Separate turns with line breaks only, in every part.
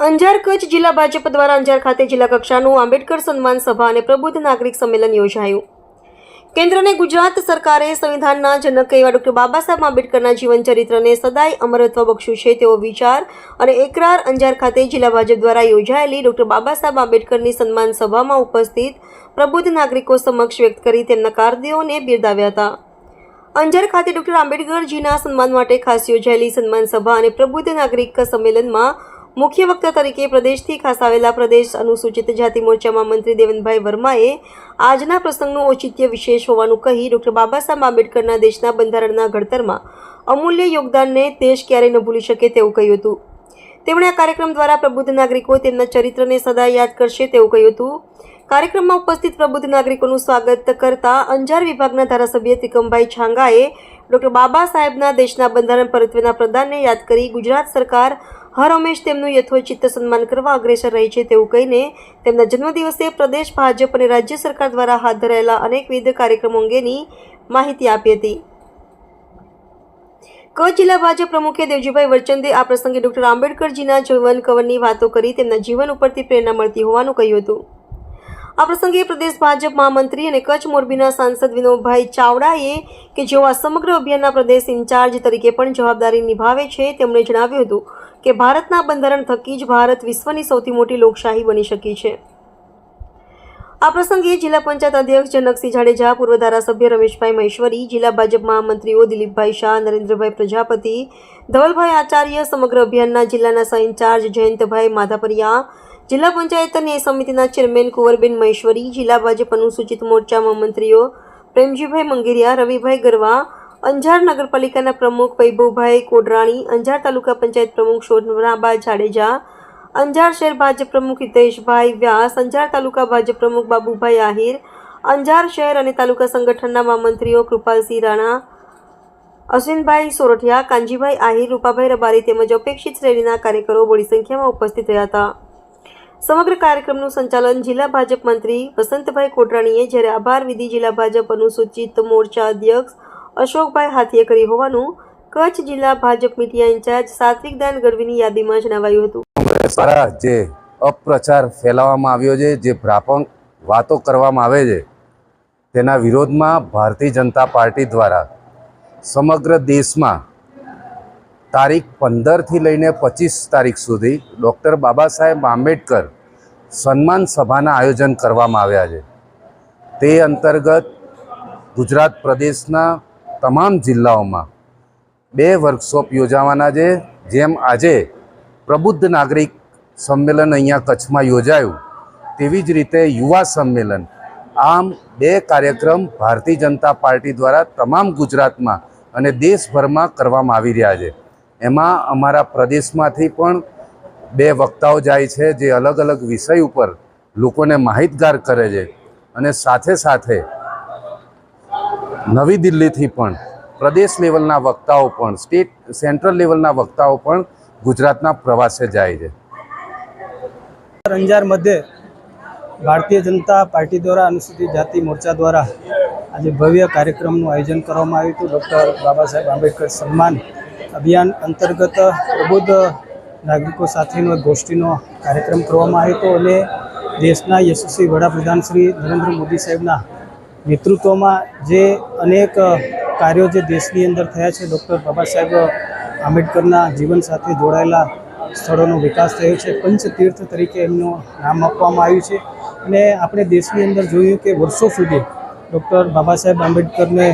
અંજાર કચ્છ જિલ્લા ભાજપ દ્વારા અંજાર ખાતે જિલ્લા કક્ષાનું આંબેડકર સન્માન સભા અને પ્રબુદ્ધ નાગરિક સંમેલન યોજાયું. કેન્દ્રને ગુજરાત સરકારે સંવિધાનના જનક એવા ડોક્ટર બાબા સાહેબ આંબેડકરના જીવન ચરિત્રને સદાય અમરત્વ બક્ષ્યું છે તેવો વિચાર અને એકરાર અંજાર ખાતે જિલ્લા ભાજપ દ્વારા યોજાયેલી ડોક્ટર બાબા સાહેબ આંબેડકરની સન્માન સભામાં ઉપસ્થિત પ્રબુદ્ધ નાગરિકો સમક્ષ વ્યક્ત કરી તેમના કાર્યોને બિરદાવ્યા હતા. અંજાર ખાતે ડોક્ટર આંબેડકરજીના સન્માન માટે ખાસ યોજાયેલી સન્માન સભા અને પ્રબુદ્ધ નાગરિક સંમેલનમાં મુખ્ય વક્તા તરીકે પ્રદેશથી ખાસ આવેલા પ્રદેશ અનુસૂચિત જાતિ મોરચામાં મંત્રી દેવનભાઈ વર્માએ આજના પ્રસંગનું ઔચિત્ય વિશેષ હોવાનું કહી ડોક્ટર બાબાસાહેબ આંબેડકરના દેશના બંધારણના ઘડતરમાં અમૂલ્ય યોગદાનને દેશ ક્યારેય ન ભૂલી શકે તેવું કહ્યું હતું. તેમણે આ કાર્યક્રમ દ્વારા પ્રબુદ્ધ નાગરિકો તેમના ચરિત્રને સદા યાદ કરશે તેવું કહ્યું હતું. કાર્યક્રમમાં ઉપસ્થિત પ્રબુદ્ધ નાગરિકોનું સ્વાગત કરતા અંજાર વિભાગના ધારાસભ્ય ત્રિકમભાઈ છાંગાએ ડોક્ટર બાબા સાહેબના દેશના બંધારણ પરત્વેના પ્રદાનને યાદ કરી ગુજરાત સરકાર હર હંમેશ તેમનું યથોચિત્ત સન્માન કરવા અગ્રેસર રહી છે તેવું કહીને તેમના જન્મદિવસે પ્રદેશ ભાજપ અને રાજ્ય સરકાર દ્વારા હાથ ધરાયેલા અનેકવિધ કાર્યક્રમો અંગેની માહિતી આપી હતી. કચ્છ જિલ્લા ભાજપ પ્રમુખે દેવજીભાઈ વરચંદે આ પ્રસંગે ડોક્ટર આંબેડકરજીના જીવન કવરની વાતો કરી તેમના જીવન ઉપરથી પ્રેરણા મળતી હોવાનું કહ્યું હતું. આ પ્રસંગે પ્રદેશ ભાજપ મહામંત્રી અને કચ્છ મોરબીના સાંસદ વિનોદભાઈ ચાવડાએ કે જેઓ આ સમગ્ર અભિયાનના પ્રદેશ ઇન્ચાર્જ તરીકે પણ જવાબદારી નિભાવે છે, તેમણે જણાવ્યું હતું કે ભારતના બંધારણ થકી જ ભારત વિશ્વની સૌથી મોટી લોકશાહી બની શકી છે. આ પ્રસંગે જિલ્લા પંચાયત અધ્યક્ષ જનકસિંહ જાડેજા, પૂર્વ ધારાસભ્ય રમેશભાઈ મહેશ્વરી, જિલ્લા ભાજપ મહામંત્રીઓ દિલીપભાઈ શાહ, નરેન્દ્રભાઈ પ્રજાપતિ, ધવલભાઈ આચાર્ય, સમગ્ર અભિયાનના જિલ્લાના સહ ઇન્ચાર્જ જયંતભાઈ માધાપરિયા જિલ્લા પંચાયત ન્યાય સમિતિના ચેરમેન કુંવરબેન મહેશ્વરી, જિલ્લા ભાજપ સૂચિત મોરચા મંત્રીઓ પ્રેમજીભાઈ મંગેરિયા, રવિભાઈ ગરવા, અંજાર નગરપાલિકાના પ્રમુખ વૈભવભાઈ કોડરાણી, અંજાર તાલુકા પંચાયત પ્રમુખ શોભનાબા જાડેજા, અંજાર શહેર ભાજપ પ્રમુખ હિતેશભાઈ વ્યાસ, અંજાર તાલુકા ભાજપ પ્રમુખ બાબુભાઈ આહિર, અંજાર શહેર અને તાલુકા સંગઠનના મહામંત્રીઓ કૃપાલસિંહ રાણા, અશ્વિનભાઈ સોરઠિયા કાંજીભાઈ આહિર, રૂપાભાઈ રબારી તેમજ અપેક્ષિત શ્રેણીના કાર્યકરો મોટી સંખ્યામાં ઉપસ્થિત રહ્યા હતા. સમગ્ર કાર્યક્રમનું સંચાલન જિલ્લા ભાજપ મંત્રી વસંતભાઈ કોટરાણીએ જ્યારે આભાર વિધિ જિલ્લા ભાજપ અનુસૂચિત મોરચા અધ્યક્ષ અશોકભાઈ હાથીએ કરી હોવાનું કચ્છ જિલ્લા ભાજપ મીડિયા ઇન્ચાર્જ સાત્વિક દાન ગઢવીની યાદીમાં જણાવાયું હતું.
જે અપપ્રચાર ફેલાવવામાં આવ્યો છે, જે ભ્રાપક વાતો કરવામાં આવે છે, તેના વિરોધમાં ભારતીય જનતા પાર્ટી દ્વારા સમગ્ર દેશમાં તારીખ પંદરથી લઈને પચીસ તારીખ સુધી ડૉક્ટર બાબા સાહેબ આંબેડકર સન્માન સભાના આયોજન કરવામાં આવ્યા છે. તે અંતર્ગત ગુજરાત પ્રદેશના તમામ જિલ્લાઓમાં બે વર્કશોપ યોજાવાના છે, જેમ આજે પ્રબુદ્ધ નાગરિક સંમેલન અહીંયા કચ્છમાં યોજાયું, તેવી જ રીતે યુવા સંમેલન. આમ બે કાર્યક્રમ ભારતીય જનતા પાર્ટી દ્વારા તમામ ગુજરાતમાં અને દેશભરમાં કરવામાં આવી રહ્યા છે. એમાં અમારા પ્રદેશમાંથી પણ બે વક્તાઓ જાય છે જે અલગ અલગ વિષય ઉપર લોકોને માહિતગાર કરે છે. અને સાથે સાથે નવી દિલ્હીથી પણ પ્રદેશ લેવલના વક્તાઓ પણ, સ્ટેટ, સેન્ટ્રલ લેવલના વક્તાઓ પણ ગુજરાતના પ્રવાસે જાય છે.
અંજાર મધ્યે ભારતીય જનતા પાર્ટી દ્વારા અનુસૂચિત જાતિ મોરચા દ્વારા આજે ભવ્ય કાર્યક્રમનું આયોજન કરવામાં આવ્યું હતું. ડૉક્ટર બાબા સાહેબ આંબેડકર સન્માન અભિયાન અંતર્ગત પ્રબુદ્ધ નાગરિકો સાથેનો ગોષ્ઠીનો કાર્યક્રમ કરવામાં આવ્યો હતો અને દેશના યશસ્વી વડાપ્રધાન શ્રી નરેન્દ્ર મોદી સાહેબના નેતૃત્વમાં જે અનેક કાર્યો જે દેશની અંદર થયા છે, ડૉક્ટર બાબા સાહેબ આંબેડકરના જીવન સાથે જોડાયેલા સ્થળોનો વિકાસ થયો છે, પંચતીર્થ તરીકે એમનું નામ આપવામાં આવ્યું છે અને આપણે દેશની અંદર જોયું કે વર્ષો સુધી ડૉક્ટર બાબા સાહેબ આંબેડકરને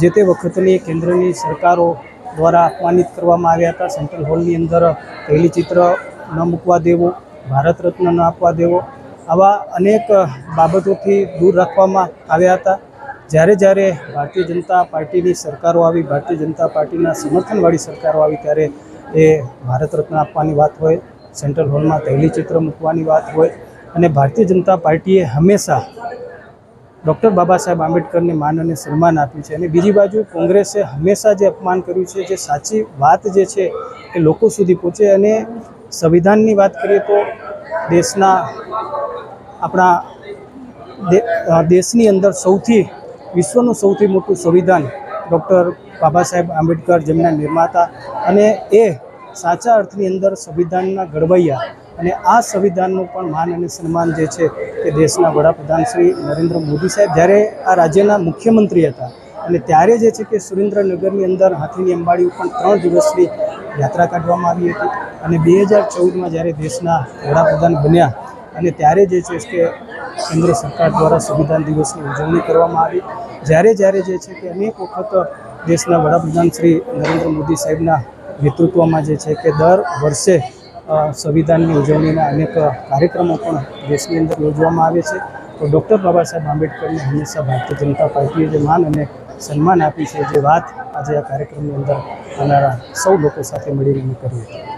જે તે વખતની કેન્દ્રની સરકારો દ્વારા અપમાનિત કરવામાં આવ્યા હતા. સેન્ટ્રલ હોલની અંદર પહેલી ચિત્ર ન મૂકવા દેવો, ભારત રત્ન ન આપવા દેવો, આવા અનેક બાબતોથી દૂર રાખવામાં આવ્યા હતા. જ્યારે જ્યારે ભારતીય જનતા પાર્ટીની સરકારો આવી, ભારતીય જનતા પાર્ટીના સમર્થનવાળી સરકારો આવી, ત્યારે એ ભારત રત્ન આપવાની વાત હોય સેન્ટ્રલ હોલમાં પહેલી ચિત્ર મૂકવાની વાત હોય, અને ભારતીય જનતા પાર્ટીએ હંમેશા ડૉક્ટર બાબા સાહેબ આંબેડકરને માન અને સન્માન આપ્યું છે. અને બીજી બાજુ કોંગ્રેસે હંમેશા જે અપમાન કર્યું છે, જે સાચી વાત જે છે એ લોકો સુધી પહોંચે. અને સંવિધાનની વાત કરીએ તો દેશના આપણા દેશની અંદર સૌથી, વિશ્વનું સૌથી મોટું સંવિધાન ડૉક્ટર બાબા સાહેબ આંબેડકર જેમના નિર્માતા અને એ સાચા અર્થની અંદર સંવિધાનના ઘડવૈયા અને આ સંવિધાનનું પણ માન અને સન્માન જે છે તે દેશના વડાપ્રધાન શ્રી નરેન્દ્ર મોદી સાહેબ જ્યારે આ રાજ્યના મુખ્યમંત્રી હતા અને ત્યારે જે છે કે સુરેન્દ્રનગરની અંદર હાથીની અંબાડી ઉપર ત્રણ દિવસની યાત્રા કાઢવામાં આવી હતી અને બે હજાર ચૌદમાં જ્યારે દેશના વડાપ્રધાન બન્યા અને ત્યારે જે છે કે કેન્દ્ર સરકાર દ્વારા સંવિધાન દિવસની ઉજવણી કરવામાં આવી, જ્યારે જ્યારે જે છે કે અનેક વખત દેશના વડાપ્રધાન શ્રી નરેન્દ્ર મોદી સાહેબના નેતૃત્વમાં જે છે કે દર વર્ષે સંવિધાનની ઉજવણીના અનેક કાર્યક્રમો પણ દેશની અંદર યોજવામાં આવે છે. તો ડૉક્ટર બાબા સાહેબ આંબેડકરને હંમેશા ભારતીય જનતા પાર્ટીએ જે માન અને સન્માન આપી છે, જે વાત આજે આ કાર્યક્રમની અંદર આવનારા સૌ લોકો સાથે મળીને અમે કરી હતી